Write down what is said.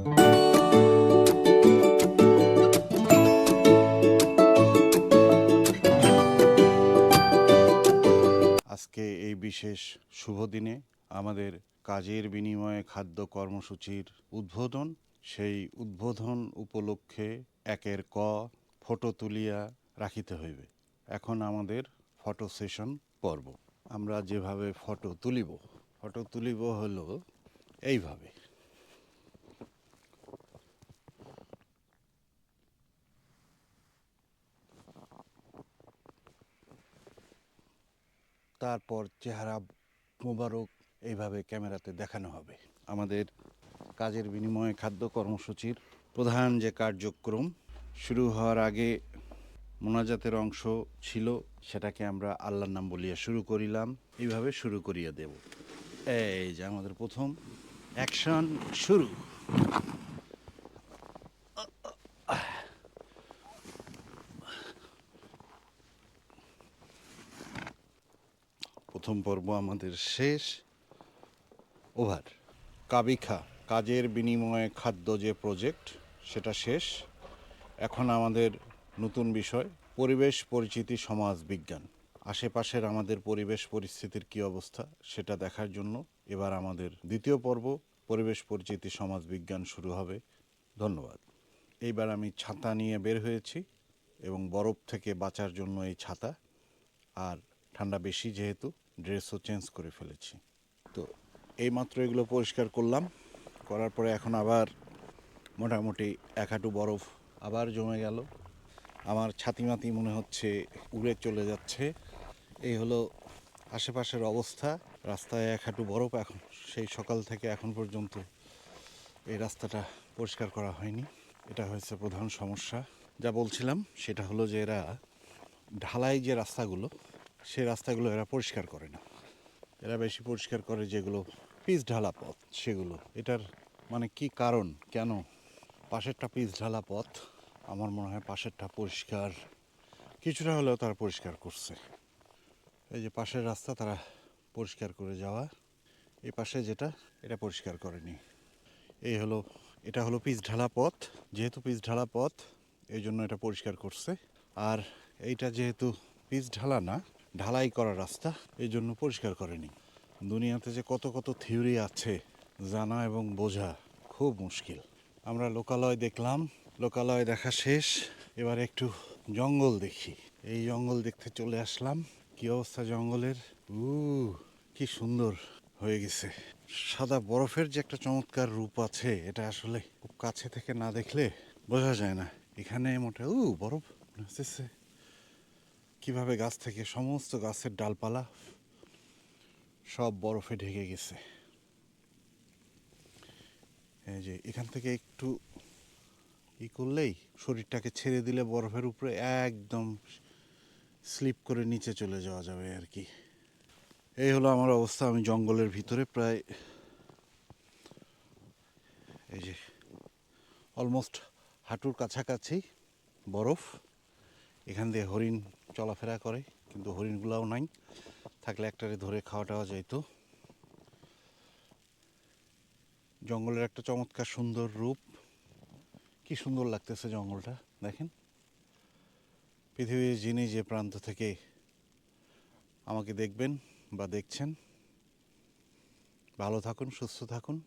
আজকে এই বিশেষ শুভ দিনে আমাদের কাজের বিনিময়ে খাদ্য কর্মসূচির উদ্বোধন। সেই উদ্বোধন উপলক্ষে একের ক ফটো তুলিয়া রাখিতে হইবে। এখন আমাদের ফটো সেশন পর্ব। আমরা যেভাবে ফটো তুলিব ফটো তুলিব হলো এইভাবে। তারপর চেহারা মোবারক এইভাবে ক্যামেরাতে দেখানো হবে। আমাদের কাজের বিনিময়ে খাদ্য কর্মসূচির প্রধান যে কার্যক্রম, শুরু হওয়ার আগে মোনাজাতের অংশ ছিল, সেটাকে আমরা আল্লাহর নাম বলিয়া শুরু করিলাম, এইভাবে শুরু করিয়া দেব। এই যে আমাদের প্রথম অ্যাকশন শুরু। প্রথম পর্ব আমাদের শেষ। ওভার। কাবিখা, কাজের বিনিময়ে খাদ্য যে প্রজেক্ট, সেটা শেষ। এখন আমাদের নতুন বিষয়, পরিবেশ পরিচিতি সমাজ বিজ্ঞান। আশেপাশের আমাদের পরিবেশ পরিস্থিতির কী অবস্থা, সেটা দেখার জন্য এবার আমাদের দ্বিতীয় পর্ব, পরিবেশ পরিচিতি সমাজ বিজ্ঞান শুরু হবে। ধন্যবাদ। এইবার আমি ছাতা নিয়ে বের হয়েছি এবং বরফ থেকে বাঁচার জন্য এই ছাতা। আর ঠান্ডা বেশি যেহেতু ড্রেসও চেঞ্জ করে ফেলেছি। তো এইমাত্র এগুলো পরিষ্কার করলাম। করার পরে এখন আবার মোটামুটি এক হাঁটু বরফ আবার জমে গেল। আমার ছাতিমাতি মনে হচ্ছে উড়ে চলে যাচ্ছে। এই হলো আশেপাশের অবস্থা। রাস্তায় এক হাঁটু বরফ এখন, সেই সকাল থেকে এখন পর্যন্ত এই রাস্তাটা পরিষ্কার করা হয়নি। এটা হয়েছে প্রধান সমস্যা। যা বলছিলাম, সেটা হলো যে এরা ঢালাই যে রাস্তাগুলো সেই রাস্তাগুলো এরা পরিষ্কার করে না। এরা বেশি পরিষ্কার করে যেগুলো পিচ ঢালা পথ, সেগুলো। এটার মানে কি কারণ, কেন? পাশেরটা পিচ ঢালা পথ, আমার মনে হয় পাশেরটা পরিষ্কার। কিছুটা হলেও তারা পরিষ্কার করছে। এই যে পাশের রাস্তা, তারা পরিষ্কার করে যাওয়া। এই পাশে যেটা, এটা পরিষ্কার করেনি। এই হলো, এটা হলো পিচ ঢালা পথ। যেহেতু পিচ ঢালা পথ, এই জন্য এটা পরিষ্কার করছে। আর এইটা যেহেতু পিচ ঢালা না ঢালাই করা রাস্তা এই জন্য পরিষ্কার করেনি। দুনিয়াতে যে কত কত থিওরি আছে, জানা এবং বোঝা খুব মুশকিল। আমরা লোকালয় দেখলাম, লোকালয় দেখা শেষ। এবার একটু জঙ্গল দেখি। এই জঙ্গল দেখতে চলে আসলাম। কি অবস্থা জঙ্গলের? উ কি সুন্দর হয়ে গেছে। সাদা বরফের যে একটা চমৎকার রূপ আছে, এটা আসলে খুব কাছে থেকে না দেখলে বোঝা যায় না। এখানে মোটে উ বরফ। কীভাবে গাছ থেকে সমস্ত গাছের ডালপালা সব বরফে ঢেকে গেছে? এই যে এখান থেকে একটু ই করলেই শরীরটাকে ছেড়ে দিলে বরফের উপরে একদম স্লিপ করে নিচে চলে যাওয়া যাবে আর কি। এই হলো আমার অবস্থা, আমি জঙ্গলের ভিতরে প্রায় এই যে অলমোস্ট হাঁটুর কাছাকাছি বরফ। এখান দিয়ে হরিণ চলাফেরা করে, কিন্তু হরিণগুলাও নাই। থাকলে একটারে ধরে খাওয়া টাওয়া যাইতো। জঙ্গলের একটা চমৎকার সুন্দর রূপ। কি সুন্দর লাগতেছে জঙ্গলটা, দেখেন। পৃথিবীর যিনি যে প্রান্ত থেকে আমাকে দেখবেন বা দেখছেন, ভালো থাকুন, সুস্থ থাকুন।